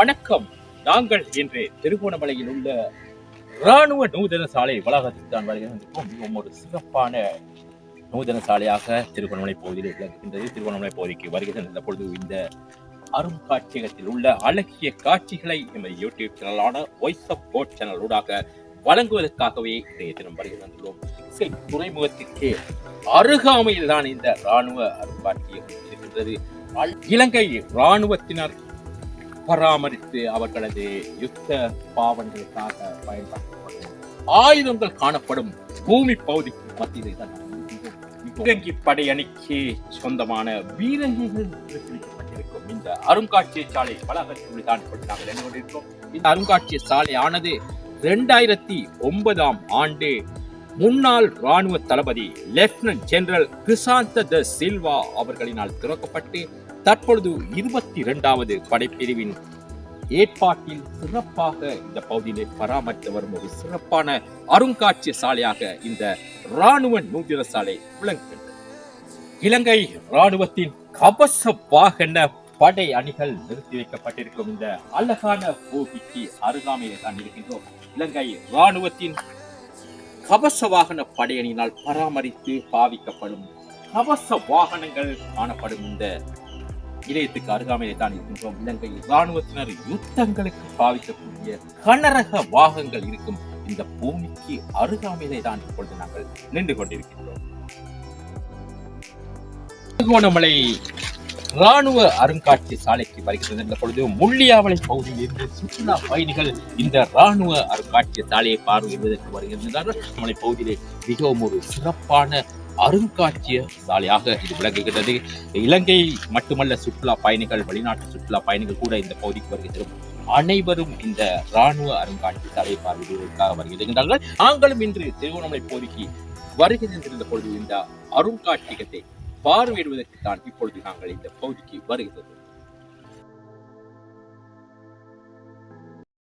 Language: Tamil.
வணக்கம். நாங்கள் இன்று திருகோணமலையில் உள்ள ராணுவ நூதன சாலை வளாகத்தில் தான் வருகிறோம். மிகவும் ஒரு சிறப்பான நூதன சாலையாக திருகோணமலை பகுதியில் விளங்குகின்றது. திருகோணமலை பகுதிக்கு வருகின்ற பொழுது இந்த அருங்காட்சியகத்தில் உள்ள அழகிய காட்சிகளை எமது யூடியூப் சேனலான வாய்ஸ் ஆஃப் போட் சேனல் ஊடாக வழங்குவதற்காகவே இன்றைய தினம் வருகிறோம் இசை துறைமுகத்திற்கு அருகாமையில் தான் இந்த ராணுவ அருங்காட்சியகம் இருக்கின்றது. இலங்கை ராணுவத்தினர் பராமரித்து அவர்களது யுத்த பாவனைகளுக்காக பயன்படுத்தப்படும். ஆயுதங்கள் காணப்படும் பூமி பகுதிக்கு மத்தியிலே தான் நாம் படையணிக்கு சொந்தமான பீரங்கிகள் இந்த அருங்காட்சிய சாலை வளாகத்தில் தான் நாங்கள் என்ன இந்த அருங்காட்சிய சாலை ஆனது இரண்டாயிரத்தி ஒன்பதாம் ஆண்டு முன்னாள் ராணுவ தளபதி லெப்டினன்ட் ஜெனரல் கிருசாந்த த சில்வா அவர்களினால் திறக்கப்பட்டு தற்பொழுது இருபத்தி இரண்டாவது படைப்பிரிவின் ஏற்பாட்டில் சிறப்பாக இந்த பகுதியிலே பராமரித்து வரும் ஒரு சிறப்பான அருங்காட்சிய சாலையாக இந்த ராணுவ நூதன சாலை விளங்குகின்றது இலங்கை இராணுவத்தின் கவச வாகன படை அணிகள் நிறுத்தி வைக்கப்பட்டிருக்கும் இந்த அழகான பூமிக்கு அருகாமையிலே தான் இருக்கின்றோம். இலங்கை ராணுவத்தின் கவச வாகன படையணியினால் பராமரித்து பாவிக்கப்படும் கவச வாகனங்கள் காணப்படும் இந்த இணையத்துக்கு அருகாமையிலே தான் இருக்கின்றோம். இலங்கை ராணுவத்தினர் யுத்தங்களுக்கு பாவிக்கக்கூடிய கனரக வாகங்கள் இருக்கும் இந்த பூமிக்கு அருகாமையிலே தான் இப்பொழுது நாங்கள் நின்று கொண்டிருக்கின்றோம். திருகோணமலை ராணுவ அருங்காட்சி சாலைக்கு வருகிறது இந்த பொழுது முள்ளியாவளை பகுதியில் இருந்து சுற்றுலா பயணிகள் இந்த ராணுவ அருங்காட்சிய சாலையை பார்வையிடுவதற்கு வருகின்றனர். நம்மளை பகுதியிலே மிகவும் ஒரு சிறப்பான அருங்காட்சிய சாலையாக இது விளங்குகிறது இலங்கை மட்டுமல்ல சுற்றுலா பயணிகள் வெளிநாட்டு சுற்றுலா பயணிகள் கூட இந்த பகுதிக்கு வருகின்றனர். அனைவரும் இந்த ராணுவ அருங்காட்சி சாலை பார்வையிடுவதற்காக வருகின்றார்கள். நாங்களும் இன்று திருவண்ணாமலை பகுதிக்கு வருகின்ற பொழுது இந்த அருங்காட்சியகத்தை பார்வையிடுவதற்கு தான் இப்பொழுது நாங்கள் இந்த பகுதிக்கு வருகிறது